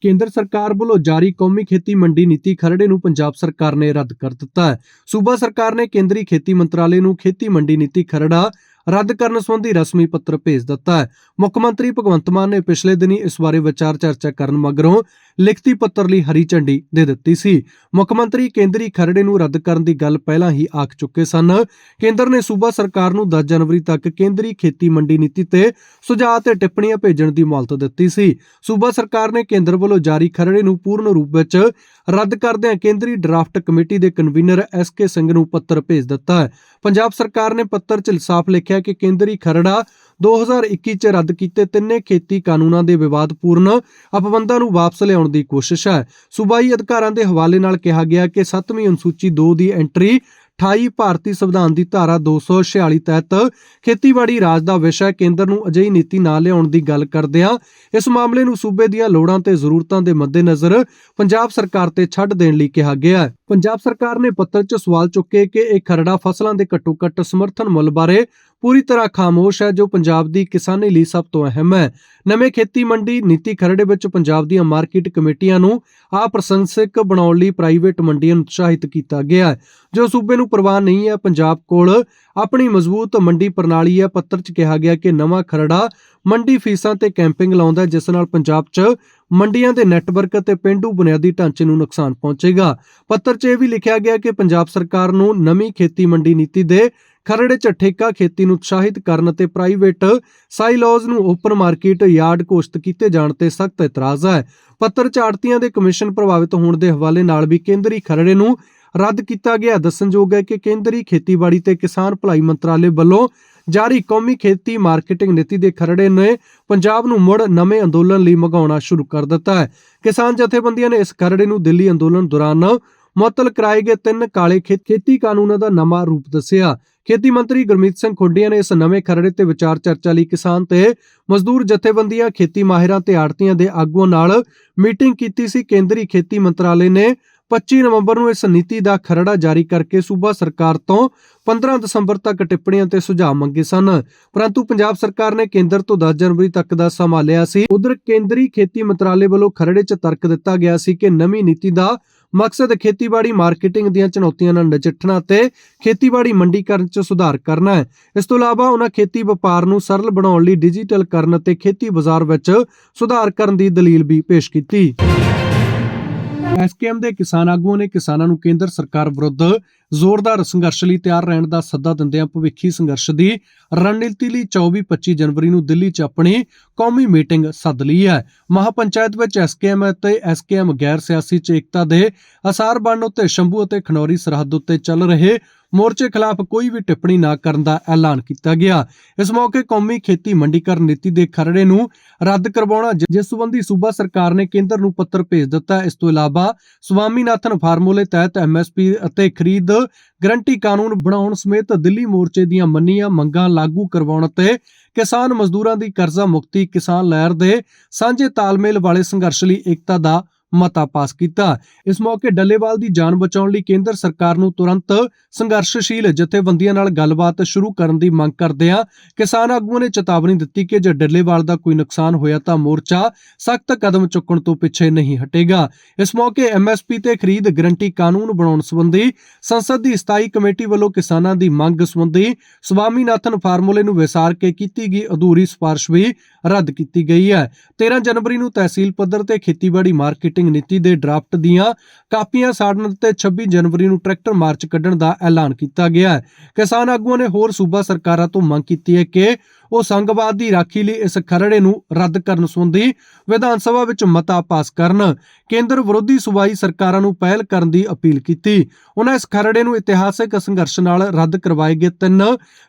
ਕੇਂਦਰ ਸਰਕਾਰ ਵੱਲੋਂ ਜਾਰੀ ਕੌਮੀ ਖੇਤੀ ਮੰਡੀ ਨੀਤੀ ਖਰੜੇ ਨੂੰ ਪੰਜਾਬ ਸਰਕਾਰ ਨੇ ਰੱਦ ਕਰ ਦਿੱਤਾ ਹੈ। ਸੂਬਾ ਸਰਕਾਰ ਨੇ ਕੇਂਦਰੀ ਖੇਤੀ ਮੰਤਰਾਲੇ ਨੂੰ ਖੇਤੀ ਮੰਡੀ ਨੀਤੀ ਖਰੜਾ ਰੱਦ ਕਰਨ ਸੰਬੰਧੀ ਰਸਮੀ ਪੱਤਰ ਭੇਜ ਦਿੱਤਾ ਹੈ। ਮੁੱਖ ਮੰਤਰੀ ਭਗਵੰਤ ਮਾਨ ਨੇ ਪਿਛਲੇ ਦਿਨੀ ਇਸ ਬਾਰੇ ਵਿਚਾਰ ਚਰਚਾ ਕਰਨ ਮਗਰੋਂ ਲਿਖਤੀ ਪੱਤਰ ਲਈ ਹਰੀ ਝੰਡੀ ਦੇ ਦਿੱਤੀ ਸੀ। ਮੁੱਖ ਮੰਤਰੀ ਕੇਂਦਰੀ ਖਰੜੇ ਨੂੰ ਰੱਦ ਕਰਨ ਦੀ ਗੱਲ ਪਹਿਲਾਂ ਹੀ ਆਖ ਚੁੱਕੇ ਸਨ। ਕੇਂਦਰ ਨੇ ਸੂਬਾ ਸਰਕਾਰ ਨੂੰ 10 ਜਨਵਰੀ ਤੱਕ ਕੇਂਦਰੀ ਖੇਤੀ ਮੰਡੀ ਨੀਤੀ ਤੇ ਸੁਝਾਅ ਤੇ ਟਿੱਪਣੀਆਂ ਭੇਜਣ ਦੀ ਮੌਲਤ ਦਿੱਤੀ ਸੀ। ਸੂਬਾ ਸਰਕਾਰ ਨੇ ਕੇਂਦਰ ਵੱਲੋਂ ਜਾਰੀ ਖਰੜੇ ਨੂੰ ਪੂਰਨ ਰੂਪ ਵਿੱਚ ਰੱਦ ਕਰਦਿਆਂ ਕੇਂਦਰੀ ਡਰਾਫਟ ਕਮੇਟੀ ਦੇ ਕਨਵੀਨਰ ਐਸ ਕੇ ਸਿੰਘ ਨੂੰ ਪੱਤਰ ਭੇਜ ਦਿੱਤਾ। ਹੈ ਪੰਜਾਬ ਸਰਕਾਰ ਨੇ ਪੱਤਰ 'ਚ ਸਾਫ਼ ਲਿਖਿਆ ਕਿ ਕੇਂਦਰੀ ਖਰੜਾ 2021 'ਚ ਰੱਦ ਕੀਤੇ ਤਿੰਨੇ ਖੇਤੀ ਕਾਨੂੰਨਾਂ ਦੇ ਵਿਵਾਦਪੂਰਨ ਅਪਬੰਧਾਂ ਨੂੰ ਵਾਪਸ ਲਿਆਉਣ ਦੀ ਕੋਸ਼ਿਸ਼ ਹੈ। ਸੂਬਾਈ ਅਧਿਕਾਰਾਂ ਦੇ ਹਵਾਲੇ ਨਾਲ ਕਿਹਾ ਗਿਆ ਕਿ 7ਵੀਂ ਅਨੁਸੂਚੀ 2 ਦੀ ਐਂਟਰੀ 28 ਭਾਰਤੀ ਸੰਵਿਧਾਨ ਦੀ ਧਾਰਾ 246 ਤਹਿਤ ਖੇਤੀਬਾੜੀ ਰਾਜ ਦਾ ਵਿਸ਼ਾ ਕੇਂਦਰ ਨੂੰ ਅਜਿਹੀ ਨੀਤੀ ਨਾ ਲਿਆਉਣ ਦੀ ਗੱਲ ਕਰਦਿਆਂ ਇਸ ਮਾਮਲੇ ਨੂੰ ਸੂਬੇ ਦੀਆਂ ਲੋੜਾਂ ਤੇ ਜ਼ਰੂਰਤਾਂ ਦੇ ਮੱਦੇਨਜ਼ਰ ਪੰਜਾਬ ਸਰਕਾਰ ਤੇ ਛੱਡ ਦੇਣ ਲਈ ਕਿਹਾ ਗਿਆ ਹੈ। ਪੰਜਾਬ ਸਰਕਾਰ ਨੇ ਪੱਤਰ 'ਚ ਸਵਾਲ ਚੁੱਕੇ ਕਿ ਇਹ ਖਰੜਾ ਫਸਲਾਂ ਦੇ ਘੱਟੋ-ਘੱਟ ਸਮਰਥਨ ਮੁੱਲ ਬਾਰੇ ਪੂਰੀ ਤਰ੍ਹਾਂ ਖਾਮੋਸ਼ ਹੈ, ਜੋ ਪੰਜਾਬ ਦੀ ਕਿਸਾਨੀ ਲਈ ਸਭ ਤੋਂ ਅਹਿਮ ਹੈ। ਨਵੇਂ ਖੇਤੀ ਮੰਡੀ ਨੀਤੀ ਖਰੜੇ ਵਿੱਚ ਪੰਜਾਬ ਦੀਆਂ ਮਾਰਕੀਟ ਕਮੇਟੀਆਂ ਨੂੰ ਆ ਪ੍ਰਸੰਸਕ ਬਣਾਉਣ ਲਈ ਪ੍ਰਾਈਵੇਟ ਮੰਡੀਆਂ ਨੂੰ ਉਤਸ਼ਾਹਿਤ ਕੀਤਾ ਗਿਆ ਜੋ ਸੂਬੇ ਨੂੰ ਪ੍ਰਵਾਹ ਨਹੀਂ ਹੈ, ਪੰਜਾਬ ਕੋਲ ਆਪਣੀ ਮਜ਼ਬੂਤ ਮੰਡੀ ਪ੍ਰਣਾਲੀ ਹੈ। ਪੱਤਰ 'ਚ ਕਿਹਾ ਗਿਆ ਕਿ ਨਵਾਂ ਖਰੜਾ ਮੰਡੀ ਫੀਸਾਂ ਤੇ ਕੈਂਪਿੰਗ ਲਾਉਂਦਾ ਜਿਸ ਨਾਲ ਪੰਜਾਬ 'ਚ ਮੰਡੀਆਂ ਦੇ ਨੈਟਵਰਕ ਅਤੇ ਪਿੰਡੂ ਬੁਨਿਆਦੀ ਢਾਂਚੇ ਨੂੰ ਨੁਕਸਾਨ ਪਹੁੰਚੇਗਾ। ਪੱਤਰ 'ਚ ਇਹ ਵੀ ਲਿਖਿਆ ਗਿਆ ਕਿ ਪੰਜਾਬ ਸਰਕਾਰ ਨੂੰ ਨਵੀਂ ਖੇਤੀ ਮੰਡੀ ਨੀਤੀ ਦੇ ਖਰੜੇ 'ਚ ਠੇਕਾ ਖੇਤੀ ਨੂੰ ਉਤਸ਼ਾਹਿਤ ਕਰਨ ਅਤੇ ਪ੍ਰਾਈਵੇਟ ਸਾਈਲੋਜ਼ ਨੂੰ ਓਪਨ ਮਾਰਕੀਟ ਯਾਰਡ ਘੋਸ਼ਿਤ ਕੀਤੇ ਜਾਣ ਤੇ ਸਖਤ ਇਤਰਾਜ਼ ਹੈ। ਪੱਤਰ 'ਚ ਆੜਤੀਆਂ ਦੇ ਕਮਿਸ਼ਨ ਪ੍ਰਭਾਵਿਤ ਹੋਣ ਦੇ ਹਵਾਲੇ ਨਾਲ ਵੀ ਕੇਂਦਰੀ ਖਰੜੇ ਨੂੰ ਰੱਦ ਕੀਤਾ ਗਿਆ। ਦੱਸਣਯੋਗ ਹੈ ਕਿ ਕੇਂਦਰੀ ਖੇਤੀਬਾੜੀ ਤੇ ਕਿਸਾਨ ਭਲਾਈ ਮੰਤਰਾਲੇ ਵੱਲੋਂ ਜਾਰੀ ਕੌਮੀ ਖੇਤੀ ਮਾਰਕੀਟਿੰਗ ਨੀਤੀ ਦੇ ਖਰੜੇ ਨੇ ਪੰਜਾਬ ਨੂੰ ਮੁੜ ਨਵੇਂ ਅੰਦੋਲਨ ਲਈ ਮਗਾਉਣਾ ਸ਼ੁਰੂ ਕਰ ਦਿੱਤਾ ਹੈ। ਕਿਸਾਨ ਜਥੇਬੰਦੀਆਂ ਨੇ ਇਸ ਖਰੜੇ ਨੂੰ ਦਿੱਲੀ ਅੰਦੋਲਨ ਦੌਰਾਨ ਮੁਅੱਤਲ ਕਰਾਏ ਗਏ ਤਿੰਨ ਕਾਲੇ ਖੇਤੀ ਕਾਨੂੰਨਾਂ ਦਾ ਨਵਾਂ ਰੂਪ ਦੱਸਿਆ। ਖੇਤੀ ਮੰਤਰੀ ਗੁਰਮੀਤ ਸਿੰਘ ਖੁੰਡੀਆਂ ਨੇ ਇਸ ਨਵੇਂ ਖਰੜੇ ਤੇ ਵਿਚਾਰ ਚਰਚਾ ਲਈ ਕਿਸਾਨ ਤੇ ਮਜ਼ਦੂਰ ਜਥੇਬੰਦੀਆਂ, ਖੇਤੀ ਮਾਹਿਰਾਂ ਤੇ ਆੜਤੀਆਂ ਦੇ ਆਗੂਆਂ ਨਾਲ ਮੀਟਿੰਗ ਕੀਤੀ ਸੀ। ਕੇਂਦਰੀ ਖੇਤੀ ਮੰਤਰਾਲੇ ਨੇ 25 ਨਵੰਬਰ ਨੂੰ ਇਸ ਨੀਤੀ ਦਾ ਖਰੜਾ ਜਾਰੀ ਕਰਕੇ ਸੂਬਾ ਸਰਕਾਰ ਤੋਂ 15 ਦਸੰਬਰ ਤੱਕ ਟਿੱਪਣੀਆਂ ਤੇ ਸੁਝਾਅ ਮੰਗੇ ਸਨ। ਪਰੰਤੂ ਪੰਜਾਬ ਸਰਕਾਰ ਨੇ ਕੇਂਦਰ ਤੋਂ 10 ਜਨਵਰੀ ਤੱਕ ਦਾ ਸਮਾਂ ਲਿਆ ਸੀ। ਉਧਰ ਕੇਂਦਰੀ ਖੇਤੀ ਮੰਤਰਾਲੇ ਵੱਲੋਂ ਖਰੜੇ 'ਚ ਤਰਕ ਦਿੱਤਾ ਗਿਆ ਸੀ ਕਿ ਨਵੀਂ ਨੀਤੀ ਦਾ ਮਕਸਦ ਖੇਤੀਬਾੜੀ ਮਾਰਕੀਟਿੰਗ ਦੀਆਂ ਚੁਣੌਤੀਆਂ ਨਾਲ ਨਜਿੱਠਣਾ ਤੇ ਖੇਤੀਬਾੜੀ ਮੰਡੀਕਰਨ 'ਚ ਸੁਧਾਰ ਕਰਨਾ ਹੈ। ਇਸ ਤੋਂ ਇਲਾਵਾ ਉਹਨਾਂ ਖੇਤੀ ਵਪਾਰ ਨੂੰ ਸਰਲ ਬਣਾਉਣ ਲਈ ਡਿਜੀਟਲ ਕਰਨ ਅਤੇ ਖੇਤੀ ਬਾਜ਼ਾਰ ਵਿੱਚ ਸੁਧਾਰ ਕਰਨ ਦੀ ਦਲੀਲ ਵੀ ਪੇਸ਼ ਕੀਤੀ। ਐਸਕੇਐਮ ਦੇ ਕਿਸਾਨ ਆਗੂਆਂ ਨੇ ਕਿਸਾਨਾਂ ਨੂੰ ਕੇਂਦਰ ਸਰਕਾਰ ਵਿਰੁੱਧ ਜ਼ੋਰਦਾਰ ਸੰਘਰਸ਼ ਲਈ ਤਿਆਰ ਰਹਿਣ ਦਾ ਸੱਦਾ ਦਿੰਦਿਆਂ ਭਵਿੱਖੀ ਸੰਘਰਸ਼ ਦੀ ਰਣਨੀਤੀ ਲਈ 24-25 ਜਨਵਰੀ ਨੂੰ ਦਿੱਲੀ 'ਚ ਆਪਣੀ ਕੌਮੀ ਮੀਟਿੰਗ ਸੱਦ ਲਈ ਹੈ। ਮਹਾਪੰਚਾਇਤ ਵਿੱਚ ਐਸਕੇਐਮ ਅਤੇ ਐਸਕੇਐਮ ਗੈਰ ਸਿਆਸੀ ਚ ਏਕਤਾ ਦੇ ਅਸਾਰ ਬਣਨ ਉੱਤੇ ਸ਼ੰਭੂ ਅਤੇ ਖਨੌਰੀ ਸਰਹੱਦ ਉੱਤੇ ਚੱਲ ਰਹੇ ਮੋਰਚੇ ਖਿਲਾਫ ਕੋਈ ਵੀ ਟਿੱਪਣੀ ਨਾ ਕਰਨ ਦਾ ਐਲਾਨ ਕੀਤਾ ਗਿਆ। ਇਸ ਮੌਕੇ ਕੌਮੀ ਖੇਤੀ ਮੰਡੀਕਰਨ ਨੀਤੀ ਦੇ ਖਰੜੇ ਨੂੰ ਰੱਦ ਕਰਵਾਉਣਾ ਜਿਸ ਸੰਬੰਧੀ ਸੂਬਾ ਸਰਕਾਰ ਨੇ ਕੇਂਦਰ ਨੂੰ ਪੱਤਰ ਭੇਜ ਦਿੱਤਾ। ਇਸ ਤੋਂ ਇਲਾਵਾ ਸਵਾਮੀਨਾਥਨ ਫਾਰਮੂਲੇ ਤਹਿਤ ਐਮਐਸਪੀ ਅਤੇ ਖਰੀਦ ਗਰੰਟੀ ਕਾਨੂੰਨ ਬਣਾਉਣ ਸਮੇਤ ਦਿੱਲੀ ਮੋਰਚੇ ਦੀਆਂ ਮੰਨੀਆਂ ਮੰਗਾਂ ਲਾਗੂ ਕਰਵਾਉਣ ਅਤੇ ਕਿਸਾਨ ਮਜ਼ਦੂਰਾਂ ਦੀ ਕਰਜ਼ਾ ਮੁਕਤੀ ਕਿਸਾਨ ਲਹਿਰ ਦੇ ਸਾਂਝੇ ਤਾਲਮੇਲ ਵਾਲੇ ਸੰਘਰਸ਼ ਲਈ ਏਕਤਾ ਦਾ ਮਤਾ ਪਾਸ ਕੀਤਾ। ਇਸ ਮੌਕੇ ਡੱਲੇਵਾਲ ਦੀ ਜਾਨ ਬਚਾਉਣ ਲਈ ਕੇਂਦਰ ਸਰਕਾਰ ਨੂੰ ਤੁਰੰਤ ਸੰਘਰਸ਼ਸ਼ੀਲ ਜਥੇਬੰਦੀਆਂ ਨਾਲ ਗੱਲਬਾਤ ਸ਼ੁਰੂ ਕਰਨ ਦੀ ਮੰਗ ਕਰਦਿਆਂ ਕਿਸਾਨ ਆਗੂਆਂ ਨੇ ਚੇਤਾਵਨੀ ਦਿੱਤੀ ਕਿ ਜੇ ਡੱਲੇਵਾਲ ਦਾ ਕੋਈ ਨੁਕਸਾਨ ਹੋਇਆ ਤਾਂ ਮੋਰਚਾ ਸਖਤ ਕਦਮ ਚੁੱਕਣ ਤੋਂ ਪਿੱਛੇ ਨਹੀਂ ਹਟੇਗਾ। ਇਸ ਮੌਕੇ ਐਮਐਸਪੀ ਤੇ ਖਰੀਦ ਗਰੰਟੀ ਕਾਨੂੰਨ ਬਣਾਉਣ ਸੰਬੰਧੀ ਸੰਸਦ ਦੀ ਸਥਾਈ ਕਮੇਟੀ ਵੱਲੋਂ ਕਿਸਾਨਾਂ ਦੀ ਮੰਗ ਸੰਬੰਧੀ ਸਵਾਮੀਨਾਥਨ ਫਾਰਮੂਲੇ ਨੂੰ ਵਿਸਾਰ ਕੇ ਕੀਤੀ ਗਈ ਅਧੂਰੀ ਸਿਫਾਰਿਸ਼ ਵੀ ਰੱਦ ਕੀਤੀ ਗਈ ਹੈ। 13 ਜਨਵਰੀ ਨੂੰ ਤਹਿਸੀਲ ਪੱਧਰ ਤੇ ਖੇਤੀਬਾੜੀ ਮਾਰਕੀਟ ਮਾਰਕੀਟਿੰਗ ਨੀਤੀ ਦੇ ਡਰਾਫਟ ਦੀਆਂ ਕਾਪੀਆਂ ਸਾੜਨ ਤੇ 26 ਜਨਵਰੀ ਨੂੰ ਟਰੈਕਟਰ ਮਾਰਚ ਕੱਢਣ ਦਾ ਐਲਾਨ ਕੀਤਾ ਗਿਆ ਹੈ। ਕਿਸਾਨ ਆਗੂਆਂ ਨੇ ਹੋਰ ਸੂਬਾ ਸਰਕਾਰਾਂ ਤੋਂ ਮੰਗ ਕੀਤੀ ਹੈ ਕਿ ਉਹ ਸੰਘਵਾਦ ਦੀ ਰਾਖੀ ਲਈ ਇਸ ਖਰੜੇ ਨੂੰ ਰੱਦ ਕਰਨ ਸੰਬੰਧੀ ਵਿਧਾਨ ਸਭਾ ਵਿੱਚ ਮਤਾ ਪਾਸ ਕਰਨ, ਕੇਂਦਰ ਵਿਰੋਧੀ ਸੂਬਾਈ ਸਰਕਾਰਾਂ ਨੂੰ ਪਹਿਲ ਕਰਨ ਦੀ ਅਪੀਲ ਕੀਤੀ। ਉਹਨਾਂ ਇਸ ਖਰੜੇ ਨੂੰ ਇਤਿਹਾਸਕ ਸੰਘਰਸ਼ ਨਾਲ ਰੱਦ ਕਰਵਾਏ ਗਏ ਤਿੰਨ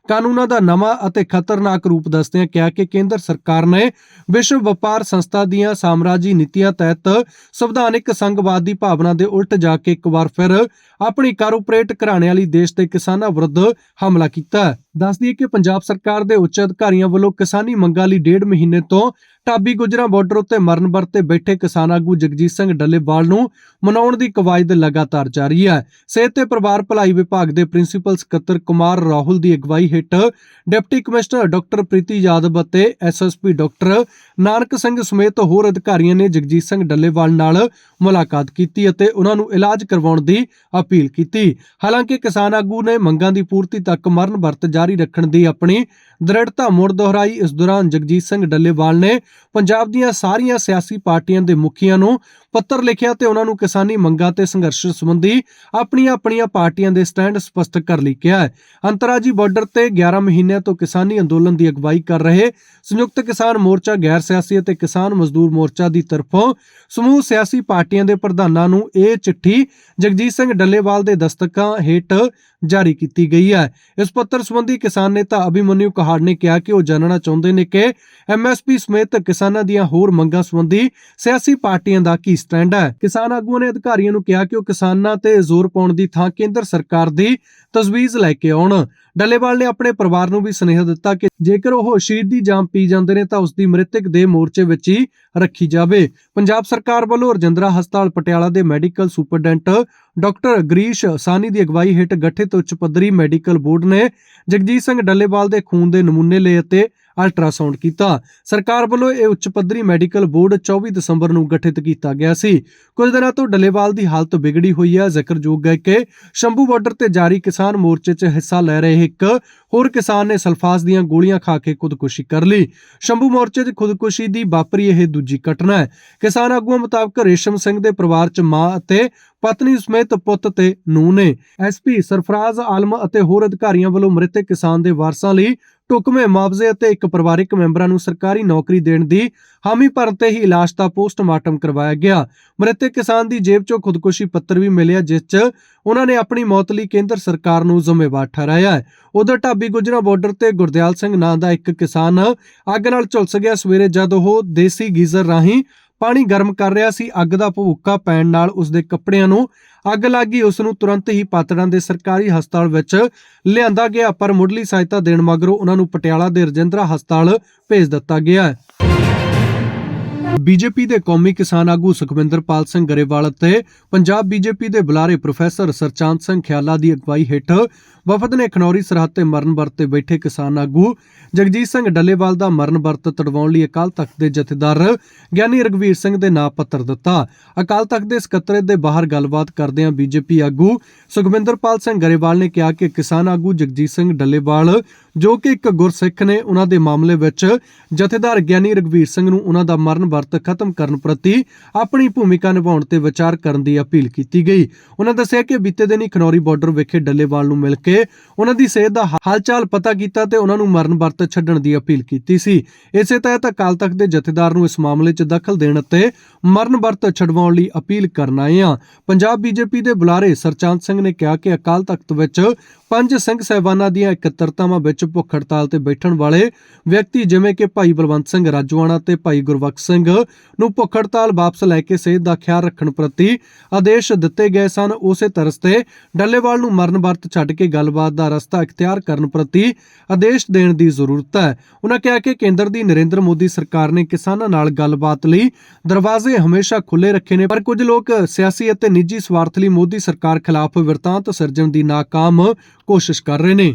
ਕਾਨੂੰਨਾਂ ਦਾ ਨਵਾਂ ਅਤੇ ਖਤਰਨਾਕ ਰੂਪ ਦੱਸਦਿਆਂ ਕਿਹਾ ਕਿ ਕੇਂਦਰ ਸਰਕਾਰ ਨੇ ਵਿਸ਼ਵ ਵਪਾਰ ਸੰਸਥਾ ਦੀਆਂ ਸਾਮਰਾਜੀ ਨੀਤੀਆਂ ਤਹਿਤ ਸੰਵਿਧਾਨਿਕ ਸੰਘਵਾਦ ਦੀ ਭਾਵਨਾ ਦੇ ਉਲਟ ਜਾ ਕੇ ਇੱਕ ਵਾਰ ਫਿਰ ਆਪਣੀ ਕਾਰਪੋਰੇਟ ਘਰਾਣੇ ਵਾਲੀ ਦੇਸ਼ ਦੇ ਕਿਸਾਨਾਂ ਵਿਰੁੱਧ ਹਮਲਾ ਕੀਤਾ। ਹੈ ਕਿ ਪੰਜਾਬ ਸਰਕਾਰ ਦੇ ਉੱਚ ਅਧਿਕਾਰੀਆਂ ਵੱਲੋਂ ਕਿਸਾਨੀ ਮੰਗਾਂ ਲਈ ਡੇਢ ਮਹੀਨੇ ਤੋਂ ਢਾਬੀ ਗੁਜਰਾਂ ਬਾਰਡਰ ਉੱਤੇ ਮਰਨ ਵਰਤੇ ਬੈਠੇ ਕਿਸਾਨ ਆਗੂ ਜਗਜੀਤ ਸਿੰਘ ਡੱਲੇਵਾਲ ਨੂੰ ਮਨਾਉਣ ਦੀ ਕਵਾਇਦ ਲਗਾਤਾਰ ਜਾਰੀ ਹੈ। ਸਿਹਤ ਤੇ ਪਰਿਵਾਰ ਭਲਾਈ ਵਿਭਾਗ ਦੇ ਪ੍ਰਿੰਸੀਪਲ ਸਕੱਤਰ ਕੁਮਾਰ ਰਾਹੁਲ ਦੀ ਅਗਵਾਈ ਹੇਠ deputy commissioner doctor Preeti Yadav ਅਤੇ ਐਸਐਸਪੀ ਡਾਕਟਰ ਨਾਨਕ ਸਿੰਘ ਸਮੇਤ ਹੋਰ ਅਧਿਕਾਰੀਆਂ ਨੇ ਜਗਜੀਤ ਸਿੰਘ ਡੱਲੇਵਾਲ ਨਾਲ ਮੁਲਾਕਾਤ ਕੀਤੀ ਅਤੇ ਉਹਨਾਂ ਨੂੰ ਇਲਾਜ ਕਰਵਾਉਣ ਦੀ ਅਪੀਲ ਕੀਤੀ। ਹਾਲਾਂਕਿ ਕਿਸਾਨ ਆਗੂ ਨੇ ਮੰਗਾਂ ਦੀ ਪੂਰਤੀ ਤੱਕ ਮਰਨ ਵਰਤ ਜਾਰੀ ਰੱਖਣ ਦੀ ਆਪਣੀ ਦ੍ਰਿੜਤਾ ਮੁੜ ਦੁਹਰਾਈ। ਇਸ ਦੌਰਾਨ ਜਗਜੀਤ ਸਿੰਘ ਡੱਲੇਵਾਲ ਨੇ ਪੰਜਾਬ ਦੀਆਂ ਸਾਰੀਆਂ ਸਿਆਸੀ ਪਾਰਟੀਆਂ ਦੇ ਮੁਖੀਆਂ ਨੂੰ ਪੱਤਰ ਲਿਖਿਆ ਤੇ ਉਹਨਾਂ ਨੂੰ ਕਿਸਾਨੀ ਮੰਗਾਂ ਤੇ ਸੰਘਰਸ਼ ਸੰਬੰਧੀ ਆਪਣੀਆਂ ਆਪਣੀਆਂ ਪਾਰਟੀਆਂ ਦੇ ਸਟੈਂਡ ਸਪਸ਼ਟ ਕਰ ਲਈ ਕਿਹਾ ਹੈ। ਅੰਤਰਰਾਜੀ ਬਾਰਡਰ ਤੇ 11 ਮਹੀਨਿਆਂ ਤੋਂ ਕਿਸਾਨੀ ਅੰਦੋਲਨ ਦੀ ਅਗਵਾਈ ਕਰ ਰਹੇ ਸੰਯੁਕਤ ਕਿਸਾਨ ਮੋਰਚਾ, ਗੈਰ ਸਿਆਸੀ ਅਤੇ ਕਿਸਾਨ ਮਜ਼ਦੂਰ ਮੋਰਚਾ ਦੀ ਤਰਫੋਂ ਸਮੂਹ ਸਿਆਸੀ ਪਾਰਟੀਆਂ ਦੇ ਪ੍ਰਧਾਨਾਂ ਨੂੰ ਇਹ ਚਿੱਠੀ ਜਗਜੀਤ ਸਿੰਘ ਡੱਲੇਵਾਲ ਦੇ ਦਸਤਕਾਂ ਹੇਠ ਜਾਰੀ ਕੀਤੀ ਗਈ ਹੈ। ਇਸ ਪੱਤਰ ਸੰਬੰਧੀ ਕਿਸਾਨ ਨੇਤਾ ਅਭਿਮਨਿਊ ਕਹਾੜ ਨੇ ਕਿਹਾ ਕਿ ਉਹ ਜਾਣਨਾ ਚਾਹੁੰਦੇ ਨੇ ਕਿ ਐਮਐਸਪੀ ਸਮੇਤ ਕਿਸਾਨਾਂ ਦੀਆਂ ਹੋਰ ਮੰਗਾਂ ਸੰਬੰਧੀ ਸਿਆਸੀ ਪਾਰਟੀਆਂ ਦਾ ਕੀ ਸਟੈਂਡ ਹੈ। ਕਿਸਾਨ ਆਗੂਆਂ ਨੇ ਅਧਿਕਾਰੀਆਂ ਨੂੰ ਕਿਹਾ ਕਿ ਉਹ ਕਿਸਾਨਾਂ ਤੇ ਜ਼ੋਰ ਪਾਉਣ ਦੀ ਥਾਂ ਕੇਂਦਰ ਸਰਕਾਰ ਦੀ ਤਜਵੀਜ਼ ਲੈ ਕੇ ਆਉਣ। ਡੱਲੇਵਾਲ ਨੇ ਆਪਣੇ ਪਰਿਵਾਰ ਨੂੰ ਵੀ ਸੁਨੇਹਾ ਦਿੱਤਾ ਕਿ ਜੇਕਰ ਉਹ ਸ਼ਹੀਦ ਜਾਮ ਪੀ ਜਾਂਦੇ ਨੇ ਤਾਂ ਉਸ ਦੀ ਮ੍ਰਿਤਕ ਦੇ ਮੋਰਚੇ ਵਿੱਚ ਹੀ ਰੱਖੀ ਜਾਵੇ। ਪੰਜਾਬ ਸਰਕਾਰ ਵੱਲੋਂ ਰਜਿੰਦਰਾ ਹਸਪਤਾਲ ਪਟਿਆਲਾ ਦੇ medical superintendent doctor Girish Saini ਦੀ ਅਗਵਾਈ ਹੇਠ ਗਠਿਤ ਉੱਚ ਪੱਧਰੀ ਮੈਡੀਕਲ ਬੋਰਡ ਨੇ ਜਗਜੀਤ ਸਿੰਘ ਡੱਲੇਵਾਲ ਦੇ ਖੂਨ ਦੇ ਨਮੂਨੇ ਲਏ ਅਤੇ ਅਲਟਰਾਸਾਊਂਡ ਕੀਤਾ। ਸਰਕਾਰ ਵੱਲੋਂ ਇਹ ਉੱਚ ਪੱਧਰੀ ਮੈਡੀਕਲ ਬੋਰਡ 24 ਦਸੰਬਰ ਨੂੰ ਗਠਿਤ ਕੀਤਾ ਗਿਆ ਸੀ। ਕੁਝ ਦਿਨਾਂ ਤੋਂ ਡੱਲੇਵਾਲ ਦੀ ਹਾਲਤ ਵਿਗੜੀ ਹੋਈ ਹੈ। ਜ਼ਿਕਰਯੋਗ ਹੈ ਕਿ ਸ਼ੰਭੂ ਬਾਰਡਰ ਤੇ ਜਾਰੀ ਕਿਸਾਨ ਮੋਰਚੇ 'ਚ ਹਿੱਸਾ ਲੈ ਰਹੇ ਇੱਕ ਹੋਰ ਕਿਸਾਨ ਨੇ ਸਲਫਾਸ ਦੀਆਂ ਗੋਲੀਆਂ ਖਾ ਕੇ ਖੁਦਕੁਸ਼ੀ ਕਰ ਲਈ। ਸ਼ੰਭੂ ਮੋਰਚੇ 'ਚ ਖੁਦਕੁਸ਼ੀ ਦੀ ਵਾਪਰੀ ਇਹ ਦੂਜੀ ਘਟਨਾ ਹੈ। ਕਿਸਾਨ ਆਗੂਆਂ ਮੁਤਾਬਕ ਰੇਸ਼ਮ ਸਿੰਘ ਦੇ ਪਰਿਵਾਰ 'ਚ ਮਾਂ ਅਤੇ ਪਤਨੀ ਸਮੇਤ ਪੁੱਤ ਤੇ ਨੂੰਹ ਨੇ। ਐਸਪੀ ਸਰਫਰਾਜ਼ ਆਲਮ ਅਤੇ ਹੋਰ ਅਧਿਕਾਰੀਆਂ ਵੱਲੋਂ ਮ੍ਰਿਤਕ ਕਿਸਾਨ ਦੇ ਵਾਰਸਾਂ ਲਈ ਢੁਕਵੇਂ ਮੁਆਵਜ਼ੇ ਅਤੇ ਇੱਕ ਪਰਿਵਾਰਕ ਮੈਂਬਰਾਂ ਨੂੰ ਸਰਕਾਰੀ ਨੌਕਰੀ ਦੇਣ ਦੀ ਹਾਮੀ ਭਰਨ ਤੇ ਹੀ ਇਲਾਜ ਦਾ ਪੋਸਟਮਾਰਟਮ ਕਰਵਾਇਆ ਗਿਆ। ਮ੍ਰਿਤਕ ਕਿਸਾਨ ਦੀ ਜੇਬ 'ਚੋਂ ਖੁਦਕੁਸ਼ੀ ਪੱਤਰ ਵੀ ਮਿਲਿਆ, ਜਿਸ 'ਚ ਉਹਨਾਂ ਨੇ ਆਪਣੀ ਮੌਤ ਲਈ ਕੇਂਦਰ ਸਰਕਾਰ ਨੂੰ ਜ਼ਿੰਮੇਵਾਰ ਠਹਿਰਾਇਆ ਹੈ। ਉਧਰ ਢਾਬੀ ਗੁਜਰਾ ਬਾਰਡਰ ਤੇ ਗੁਰਦਿਆਲ ਸਿੰਘ ਨਾਂ ਦਾ ਇੱਕ ਕਿਸਾਨ ਅੱਗ ਨਾਲ ਝੁਲਸ ਗਿਆ। ਸਵੇਰੇ ਜਦ ਉਹ ਦੇਸੀ ਗੀਜ਼ਰ ਰਾਹੀਂ ਪਾਣੀ ਗਰਮ ਕਰ ਰਿਹਾ ਸੀ, ਅੱਗ ਦਾ ਭੂਕਾ ਪੈਣ ਨਾਲ ਉਸ ਦੇ ਕੱਪੜਿਆਂ ਨੂੰ ਅੱਗ ਲੱਗ ਗਈ ਉਸ ਨੂੰ ਤੁਰੰਤ ਹੀ ਪਾਤੜਾਂ ਦੇ ਸਰਕਾਰੀ ਹਸਪਤਾਲ ਵਿੱਚ ਲਿਆਂਦਾ ਗਿਆ, ਪਰ ਮੁੱਢਲੀ ਸਹਾਇਤਾ ਦੇਣ ਮਗਰੋਂ ਉਹਨਾਂ ਨੂੰ ਪਟਿਆਲਾ ਦੇ ਰਜਿੰਦਰਾ ਹਸਪਤਾਲ ਭੇਜ ਦਿੱਤਾ ਗਿਆ। ਬੀਜੇਪੀ ਦੇ ਕੌਮੀ ਕਿਸਾਨ ਆਗੂ ਸੁਖਵਿੰਦਰਪਾਲ ਸਿੰਘ ਗਰੇਵਾਲ ਅਤੇ ਪੰਜਾਬ ਬੀਜੇਪੀ ਦੇ ਬੁਲਾਰੇ ਪ੍ਰੋਫੈਸਰ ਸਰਚਾਂਦ ਸਿੰਘ ਖਿਆਲਾ ਦੀ ਅਗਵਾਈ ਹੇਠ ਵਫਦ ਨੇ ਖਨੌਰੀ ਸਰਹੱਦ ਤੇ ਮਰਨ ਵਰਤ ਤੇ ਬੈਠੇ ਕਿਸਾਨ ਆਗੂ ਜਗਜੀਤ ਸਿੰਘ ਡੱਲੇਵਾਲ ਦਾ ਮਰਨ ਵਰਤ ਤੜਵਾਉਣ ਲਈ ਅਕਾਲ ਤਖਤ ਦੇ ਜਥੇਦਾਰ ਗਿਆਨੀ ਰਗਵੀਰ ਸਿੰਘ ਦੇ ਨਾਂ ਪੱਤਰ ਦਿੱਤਾ। ਅਕਾਲ ਤਖਤ ਦੇ ਸਕੱਤਰੇਤ ਦੇ ਬਾਹਰ ਗੱਲਬਾਤ ਕਰਦਿਆਂ ਬੀਜੇਪੀ ਆਗੂ ਸੁਖਵਿੰਦਰਪਾਲ ਸਿੰਘ ਗਰੇਵਾਲ ਨੇ ਕਿਹਾ ਕਿ ਕਿਸਾਨ ਆਗੂ ਜਗਜੀਤ ਸਿੰਘ ਡੱਲੇਵਾਲ ਜੋ ਕਿ ਇੱਕ ਗੁਰਸਿੱਖ ਨੇ ਉਹਨਾਂ ਦੇ ਮਾਮਲੇ ਵਿੱਚ ਜਥੇਦਾਰ ਗਿਆਨੀ ਰਗਵੀਰ ਸਿੰਘ ਨੂੰ ਉਹਨਾਂ ਦਾ ਮਰਨ ਵਰਤ ਖਤਮ ਕਰਨ ਪ੍ਰਤੀ ਆਪਣੀ ਭੂਮਿਕਾ ਨਿਭਾਉਣ ਤੇ ਵਿਚਾਰ ਕਰਨ ਦੀ ਅਪੀਲ ਕੀਤੀ ਗਈ। ਉਹਨਾਂ ਦੱਸਿਆ ਕਿ ਬੀਤੇ ਦਿਨੀ ਖਨੌਰੀ ਬਾਰਡਰ ਵਿਖੇ ਡੱਲੇਵਾਲ ਨੂੰ ਮਿਲ ਕੇ ਉਹਨਾਂ ਦੀ ਸਿਹਤ ਦਾ ਹਾਲਚਾਲ ਪਤਾ ਕੀਤਾ ਤੇ ਉਹਨਾਂ ਨੂੰ ਮਰਨ ਵਰਤ ਛੱਡਣ ਦੀ ਅਪੀਲ ਕੀਤੀ ਸੀ। ਇਸੇ ਤਹਿਤ ਅਕਾਲ ਤਖਤ ਦੇ ਜਥੇਦਾਰ ਨੂੰ ਇਸ ਮਾਮਲੇ 'ਚ ਦਖਲ ਦੇਣ ਅਤੇ ਮਰਨ ਵਰਤ ਛਡਵਾਉਣ ਲਈ ਅਪੀਲ ਕਰਨ ਆਏ ਆ ਪੰਜਾਬ ਬੀਜੇਪੀ ਦੇ ਬੁਲਾਰੇ ਸਰਚਾਂਦ ਸਿੰਘ ਨੇ ਕਿਹਾ ਕਿ ਅਕਾਲ ਤਖਤ ਵਿੱਚ ਪੰਜ ਸਿੰਘ ਸਹਿਬਾਨਾਂ ਦੀਆਂ ਇਕੱਤਰਤਾਵਾਂ ਵਿੱਚ ਭੁੱਖ ਹੜਤਾਲ ਤੇ ਬੈਠਣ ਵਾਲੇ ਵਿਅਕਤੀ ਜਿਵੇਂ ਕਿ ਭਾਈ ਬਲਵੰਤ ਸਿੰਘ ਰਾਜਵਾਨਾ ਤੇ ਭਾਈ ਗੁਰਬਖਸ਼ ਸਿੰਘ ਨੂੰ ਭੁੱਖ ਹੜਤਾਲ ਵਾਪਸ ਲੈ ਕੇ ਸਿਹਤ ਦਾ ਖਿਆਲ ਰੱਖਣ ਪ੍ਰਤੀ ਆਦੇਸ਼ ਦਿੱਤੇ ਗਏ ਸਨ, ਉਸੇ ਤਰ੍ਹਾਂ ਤੇ ਡੱਲੇਵਾਲ ਨੂੰ ਮਰਨ ਵਰਤ ਛੱਡ ਕੇ ਗੱਲਬਾਤ ਦਾ ਰਸਤਾ ਇਖਤਿਆਰ ਕਰਨ ਪ੍ਰਤੀ ਆਦੇਸ਼ ਦੇਣ ਦੀ ਜ਼ਰੂਰਤ ਹੈ। ਉਹਨਾਂ ਕਿਹਾ ਕਿ ਕੇਂਦਰ ਦੀ ਨਰਿੰਦਰ ਮੋਦੀ ਸਰਕਾਰ ਨੇ ਕਿਸਾਨਾਂ ਨਾਲ ਗੱਲਬਾਤ ਲਈ ਦਰਵਾਜ਼ੇ ਹਮੇਸ਼ਾ ਖੁੱਲੇ ਰੱਖੇ ਨੇ, ਪਰ ਕੁਝ ਲੋਕ ਸਿਆਸੀ ਅਤੇ ਨਿੱਜੀ ਸਵਾਰਥ ਲਈ ਮੋਦੀ ਸਰਕਾਰ ਖਿਲਾਫ ਵਿਰਤਾਂਤ ਸਿਰਜਣ ਦੀ ਨਾਕਾਮ ਕੋਸ਼ਿਸ਼ ਕਰ ਰਹੇ ਨੇ।